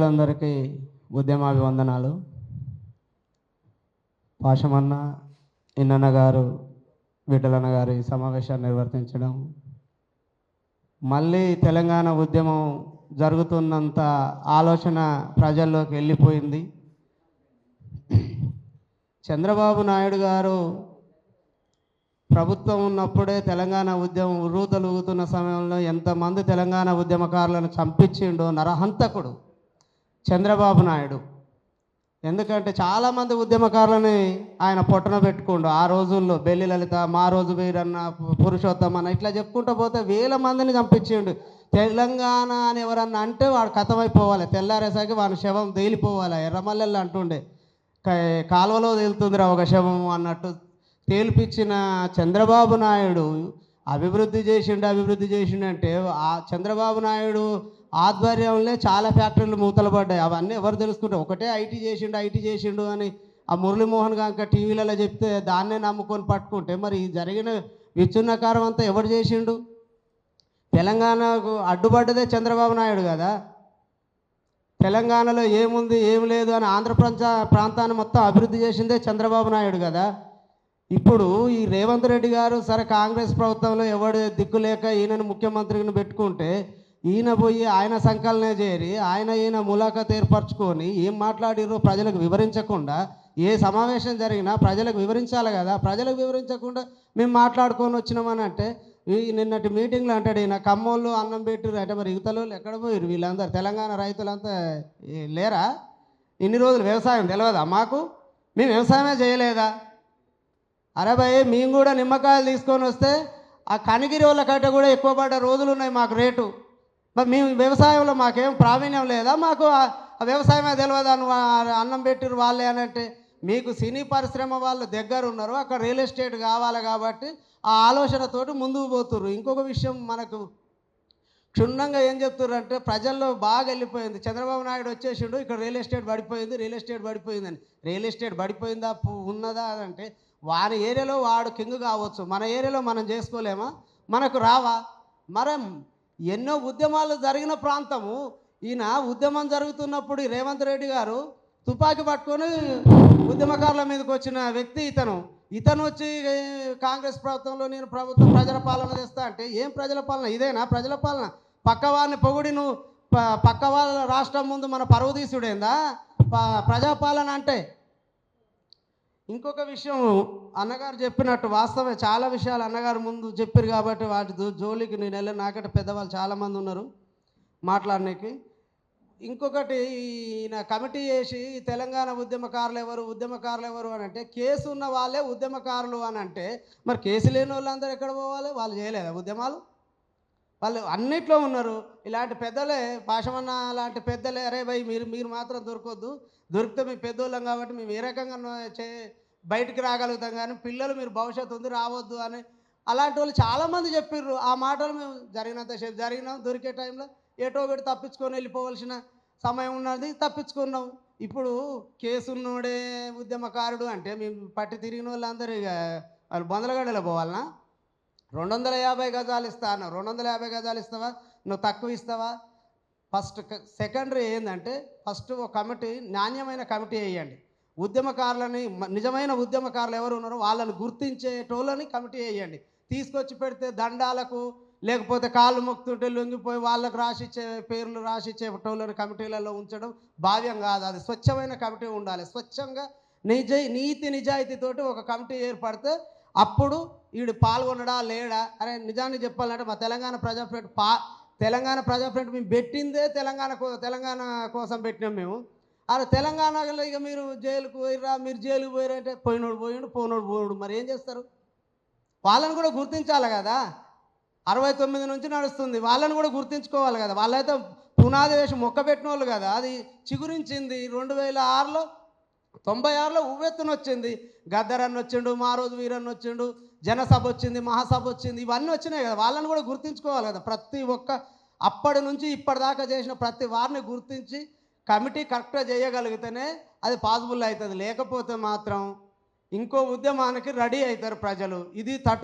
అందరికీ ఉద్యమాభివందనాలు. పాషమన్న ఇన్నన్న గారు విఠలన్న గారు ఈ సమావేశాన్ని నిర్వర్తించడం. మళ్ళీ తెలంగాణ ఉద్యమం జరుగుతున్నంత ఆలోచన ప్రజల్లోకి వెళ్ళిపోయింది. చంద్రబాబు నాయుడు గారు ప్రభుత్వం ఉన్నప్పుడే తెలంగాణ ఉద్యమం ఉర్రూతలుగుతున్న సమయంలో ఎంతమంది తెలంగాణ ఉద్యమకారులను చంపించిండో నరహంతకుడు చంద్రబాబు నాయుడు. ఎందుకంటే చాలామంది ఉద్యమకారులని ఆయన పొట్టన పెట్టుకుండు. ఆ రోజుల్లో బెల్లి లలిత మా రోజు వీరన్న పురుషోత్తమ అన్న ఇట్లా చెప్పుకుంటూ పోతే వేల మందిని చంపించిండు. తెలంగాణ అని ఎవరన్నా అంటే వాడు కథమైపోవాలి. తెల్లారేసరికి వాడి శవం తేలిపోవాలి. ఎర్రమల్లెల్లో అంటుండే. కాలువలో తేలుతుందిరా ఒక శవం అన్నట్టు తేల్పించిన చంద్రబాబు నాయుడు అభివృద్ధి చేసిండు అభివృద్ధి చేసిండు అంటే ఆ చంద్రబాబు నాయుడు ఆధ్వర్యంలో చాలా ఫ్యాక్టరీలు మూతలు పడ్డాయి. అవన్నీ ఎవరు తెలుసుకుంటారు? ఒకటే ఐటీ చేసిండు ఐటీ చేసిండు అని ఆ మురళీమోహన్ గాంక టీవీలలో చెప్తే దాన్నే నమ్ముకొని పట్టుకుంటే మరి జరిగిన విచ్చున్నకారం అంతా ఎవరు చేసిండు? తెలంగాణకు అడ్డుపడ్డదే చంద్రబాబు నాయుడు కదా? తెలంగాణలో ఏముంది ఏం లేదు అని ఆంధ్రప్రంచ ప్రాంతాన్ని మొత్తం అభివృద్ధి చేసిందే చంద్రబాబు నాయుడు కదా? ఇప్పుడు ఈ రేవంత్ రెడ్డి గారు సరే కాంగ్రెస్ ప్రభుత్వంలో ఎవడు దిక్కు లేక ఈయనను ముఖ్యమంత్రిని పెట్టుకుంటే ఈయన పోయి ఆయన సంకలనే చేరి ఆయన ఈయన ములాఖత్ ఏర్పరచుకొని ఏం మాట్లాడిరో ప్రజలకు వివరించకుండా ఏ సమావేశం జరిగినా ప్రజలకు వివరించాలి కదా. ప్రజలకు వివరించకుండా మేము మాట్లాడుకొని వచ్చినామని అంటే ఈ నిన్నటి మీటింగ్లో అంటాడు ఈయన కమ్మోళ్ళు అన్నం పెట్టిరు అంటే మరి యువతలు ఎక్కడ పోయారు వీళ్ళందరూ తెలంగాణ రైతులంతా లేరా? ఇన్ని రోజులు వ్యవసాయం తెలియదా మాకు? మేము వ్యవసాయమే చేయలేదా? అరే భయ్ మేము కూడా నిమ్మకాయలు తీసుకొని వస్తే ఆ కనిగిరి వాళ్ళ కంటే కూడా ఎక్కువ పడ్డ రోజులు ఉన్నాయి మాకు రేటు. మేము వ్యవసాయంలో మాకేం ప్రావీణ్యం లేదా? మాకు వ్యవసాయమే తెలియదు అన్నం పెట్టిరు వాళ్ళే అనంటే మీకు సినీ పరిశ్రమ వాళ్ళు దగ్గర ఉన్నారు అక్కడ రియల్ ఎస్టేట్ కావాలి కాబట్టి ఆ ఆలోచనతోటి ముందుకు పోతుర్రు. ఇంకొక విషయం మనకు క్షుణ్ణంగా ఏం చెప్తున్నారు అంటే ప్రజల్లో బాగా వెళ్ళిపోయింది. చంద్రబాబు నాయుడు వచ్చేసిండు ఇక్కడ రియల్ ఎస్టేట్ పడిపోయింది రియల్ ఎస్టేట్ పడిపోయిందని. రియల్ ఎస్టేట్ పడిపోయిందా? ఉన్నదా అని అంటే వారి ఏరియాలో వాడు కింగ్ కావచ్చు. మన ఏరియాలో మనం చేసుకోలేమా? మనకు రావా? మరం ఎన్నో ఉద్యమాలు జరిగిన ప్రాంతము. ఈయన ఉద్యమం జరుగుతున్నప్పుడు రేవంత్ రెడ్డి గారు తుపాకీ పట్టుకొని ఉద్యమకారుల మీదకి వచ్చిన వ్యక్తి ఇతను. ఇతను వచ్చి కాంగ్రెస్ ప్రభుత్వంలో నేను ప్రభుత్వం ప్రజల పాలన చేస్తా అంటే ఏం ప్రజల పాలన? ఇదేనా ప్రజల పాలన? పక్క వారిని పొగిడి నువ్వు పక్క వాళ్ళ రాష్ట్రం ముందు మన పరువు తీసుడేందా? ప్రజాపాలన అంటే ఇంకొక విషయం అన్నగారు చెప్పినట్టు వాస్తవమే. చాలా విషయాలు అన్నగారు ముందు చెప్పారు కాబట్టి వాటి జోలికి నేను వెళ్ళి నాకంటే పెద్దవాళ్ళు చాలామంది ఉన్నారు మాట్లాడడానికి ఇంకొకటి ఈయన కమిటీ వేసి తెలంగాణ ఉద్యమకారులు ఎవరు ఉద్యమకారులు ఎవరు అని అంటే కేసు ఉన్న వాళ్ళే ఉద్యమకారులు అని అంటే మరి కేసు లేని వాళ్ళందరూ ఎక్కడ పోవాలి? వాళ్ళు చేయలేదా ఉద్యమాలు? వాళ్ళు అన్నిట్లో ఉన్నారు. ఇలాంటి పెద్దలే పాషమన్న లాంటి పెద్దలే అరే భయ్ మీరు మీరు మాత్రం దొరకొద్దు. దొరికితే మేము పెద్దోళ్ళం కాబట్టి మేము ఏ రకంగా చే బయటికి రాగలుగుతాం కానీ పిల్లలు మీరు భవిష్యత్తు ఉంది రావద్దు అని అలాంటి వాళ్ళు చాలామంది చెప్పిర్రు. ఆ మాటలు మేము జరిగినంతసేపు జరిగినాం. దొరికే టైంలో ఏటో ఒకటి తప్పించుకొని వెళ్ళిపోవలసిన సమయం ఉన్నది తప్పించుకున్నాం. ఇప్పుడు కేసున్నోడే ఉద్యమకారుడు అంటే మేము పట్టి తిరిగిన వాళ్ళందరూ ఇక వాళ్ళు బొందలగడలో పోవాలనా? రెండు వందల యాభై గజాలు ఇస్తా అన్న రెండు వందల యాభై గజాలు ఇస్తావా? నువ్వు తక్కువ ఇస్తావా? ఫస్ట్ సెకండరీ ఏంటంటే ఫస్ట్ ఒక కమిటీ నాణ్యమైన కమిటీ వేయండి. ఉద్యమకారులని నిజమైన ఉద్యమకారులు ఎవరు ఉన్నారో వాళ్ళని గుర్తించేటోళ్ళని కమిటీ వేయండి. తీసుకొచ్చి పెడితే దండాలకు లేకపోతే కాళ్ళు మొక్కుతుంటే లొంగిపోయి వాళ్ళకు రాసిచ్చే పేర్లు రాసిచ్చే టోళ్ళని కమిటీలలో ఉంచడం భావ్యం కాదు. అది స్వచ్ఛమైన కమిటీ ఉండాలి. స్వచ్ఛంగా నిజ నీతి నిజాయితీతోటి ఒక కమిటీ ఏర్పడితే అప్పుడు వీడు పాల్గొనడా లేడా? అరే నిజాన్ని చెప్పాలంటే మా తెలంగాణ ప్రజా ఫ్రంట్ పా తెలంగాణ ప్రజా ఫ్రంట్ మేము పెట్టిందే తెలంగాణ తెలంగాణ కోసం పెట్టినాం మేము. అరే తెలంగాణలో ఇక మీరు జైలుకు పోయిరా మీరు జైలుకు పోయిరా అంటే పోయినోడు పోయిండు పోయినోడు పోయినోడు మరి ఏం చేస్తారు? వాళ్ళని కూడా గుర్తించాలి కదా. అరవై తొమ్మిది నుంచి నడుస్తుంది. వాళ్ళని కూడా గుర్తించుకోవాలి కదా. వాళ్ళైతే పునాది వేసి మొక్క పెట్టిన వాళ్ళు కదా. అది చిగురించింది. రెండు వేల ఆరులో తొంభై ఆరులో ఉవ్వెత్తున వచ్చింది గద్దరన్న వచ్చిండు మా రోజు వీరన్న వచ్చిండు జనసభ వచ్చింది మహాసభ వచ్చింది ఇవన్నీ వచ్చినాయి కదా. వాళ్ళని కూడా గుర్తించుకోవాలి కదా. ప్రతి ఒక్క అప్పటి నుంచి ఇప్పటిదాకా చేసిన ప్రతి వారిని గుర్తించి కమిటీ కరెక్ట్గా చేయగలిగితేనే అది పాసిబుల్ అవుతుంది. లేకపోతే మాత్రం ఇంకో ఉద్యమానికి రెడీ అవుతారు ప్రజలు. ఇది తట్టు